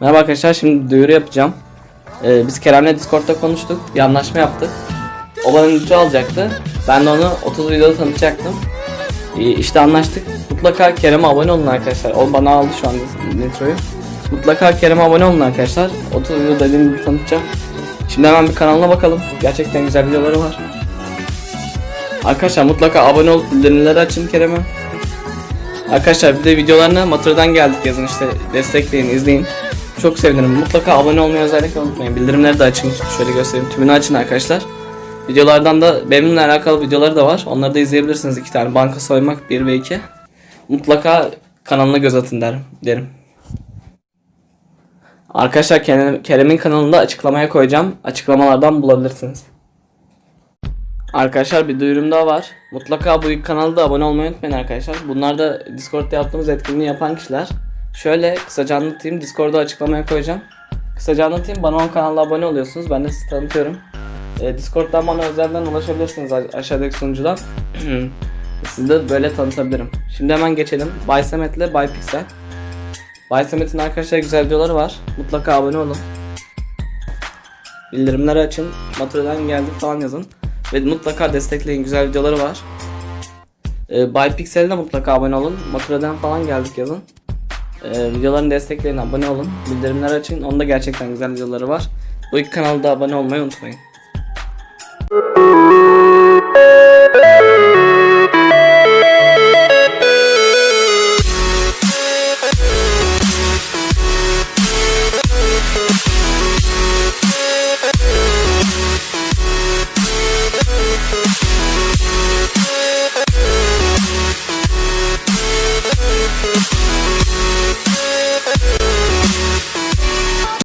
Merhaba arkadaşlar şimdi duyuru yapacağım. Ee, biz Kerem'le Discord'da konuştuk. Bir anlaşma yaptık. O bana intro alacaktı. Ben de onu 30 videoda tanıtacaktım. Ee, işte anlaştık. Mutlaka Kerem'e abone olun arkadaşlar. O bana aldı şu an introyu. Mutlaka Kerem'e abone olun arkadaşlar. 30 videoda dediğim gibi tanıtacağım. Şimdi hemen bir kanalına bakalım. Gerçekten güzel videoları var. Arkadaşlar mutlaka abone olup bildirimleri açın Kerem'e. Arkadaşlar bir de videolarına Matır'dan geldik yazın işte destekleyin izleyin. Çok sevinirim. Mutlaka abone olmayı özellikle unutmayın. Bildirimleri de açın. Şöyle göstereyim. Tümünü açın arkadaşlar. Videolardan da benimle alakalı videoları da var. Onları da izleyebilirsiniz. iki tane. Banka soymak 1 ve 2. Mutlaka kanalına göz atın derim. derim. Arkadaşlar Kerem- Kerem'in kanalında açıklamaya koyacağım. Açıklamalardan bulabilirsiniz. Arkadaşlar bir duyurum daha var. Mutlaka bu kanalda da abone olmayı unutmayın arkadaşlar. Bunlar da Discord'da yaptığımız etkinliği yapan kişiler. Şöyle kısaca anlatayım. Discord'da açıklamaya koyacağım. Kısaca anlatayım. Bana o kanalda abone oluyorsunuz. Ben de sizi tanıtıyorum. Ee, Discord'dan bana özelden ulaşabilirsiniz aşağıdaki sunucudan. Sizi de böyle tanıtabilirim. Şimdi hemen geçelim. Bay Samet ile Bay Pixel. Bay Samet'in arkadaşlar güzel videoları var. Mutlaka abone olun. Bildirimleri açın. Maturadan geldik falan yazın. Ve mutlaka destekleyin. Güzel videoları var. Ee, Bay Pixel'e mutlaka abone olun. Maturadan falan geldik yazın. Ee, videolarını destekleyin. Abone olun. Bildirimleri açın. Onda gerçekten güzel videoları var. Bu iki kanalda abone olmayı unutmayın.